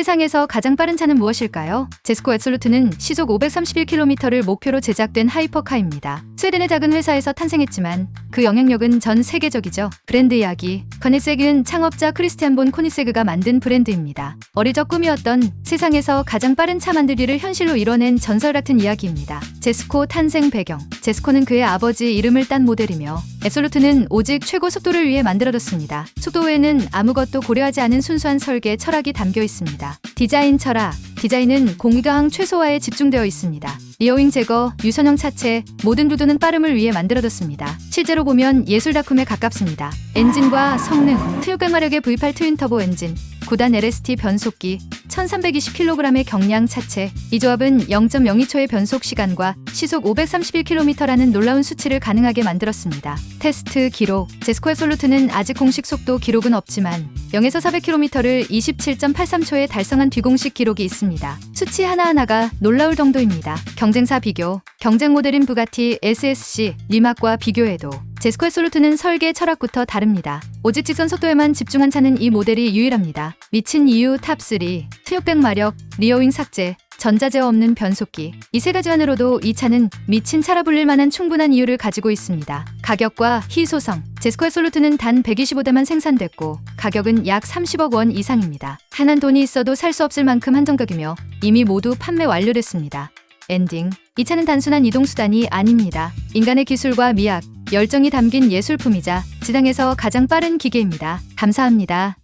세상에서 가장 빠른 차는 무엇일까요? 제스코 앱솔루트는 시속 531km를 목표로 제작된 하이퍼카입니다. 스웨덴의 작은 회사에서 탄생했지만 그 영향력은 전 세계적이죠. 브랜드 이야기. 커니세그는 창업자 크리스티안 본 코니세그가 만든 브랜드입니다. 어리적 꿈이었던 세상에서 가장 빠른 차 만들기를 현실로 이뤄낸 전설 같은 이야기입니다. 제스코 탄생 배경. 제스코는 그의 아버지 이름을 딴 모델이며 앱솔루트는 오직 최고 속도를 위해 만들어졌습니다. 속도 외에는 아무것도 고려하지 않은 순수한 설계 철학이 담겨 있습니다. 디자인 철학. 디자인은 공유가항 최소화에 집중되어 있습니다. 리어윙 제거, 유선형 차체, 모든 구도는 빠름을 위해 만들어졌습니다. 실제로 보면 예술 작품에 가깝습니다. 엔진과 성능, 트육강마력의 V8 트윈 터보 엔진, 9단 LST 변속기, 1320kg의 경량 차체, 이 조합은 0.02초의 변속 시간과 시속 531km라는 놀라운 수치를 가능하게 만들었습니다. 테스트 기록, 제스코 앱솔루트는 아직 공식 속도 기록은 없지만 0에서 400km를 27.83초에 달성한 비공식 기록이 있습니다. 수치 하나하나가 놀라울 정도입니다. 경쟁사 비교, 경쟁 모델인 부가티 SSC, 리막과 비교해도 제스코 앱솔루트는 설계 철학부터 다릅니다. 오직 직선 속도에만 집중한 차는 이 모델이 유일합니다. 미친 이유 탑3, 트육백 마력, 리어윙 삭제, 전자제어 없는 변속기. 이 세 가지 안으로도 이 차는 미친 차라 불릴 만한 충분한 이유를 가지고 있습니다. 가격과 희소성. 제스코 앱솔루트는 단 125대만 생산됐고 가격은 약 30억 원 이상입니다. 하나는 돈이 있어도 살 수 없을 만큼 한정적이며 이미 모두 판매 완료됐습니다. 엔딩. 이 차는 단순한 이동수단이 아닙니다. 인간의 기술과 미학, 열정이 담긴 예술품이자 지상에서 가장 빠른 기계입니다. 감사합니다.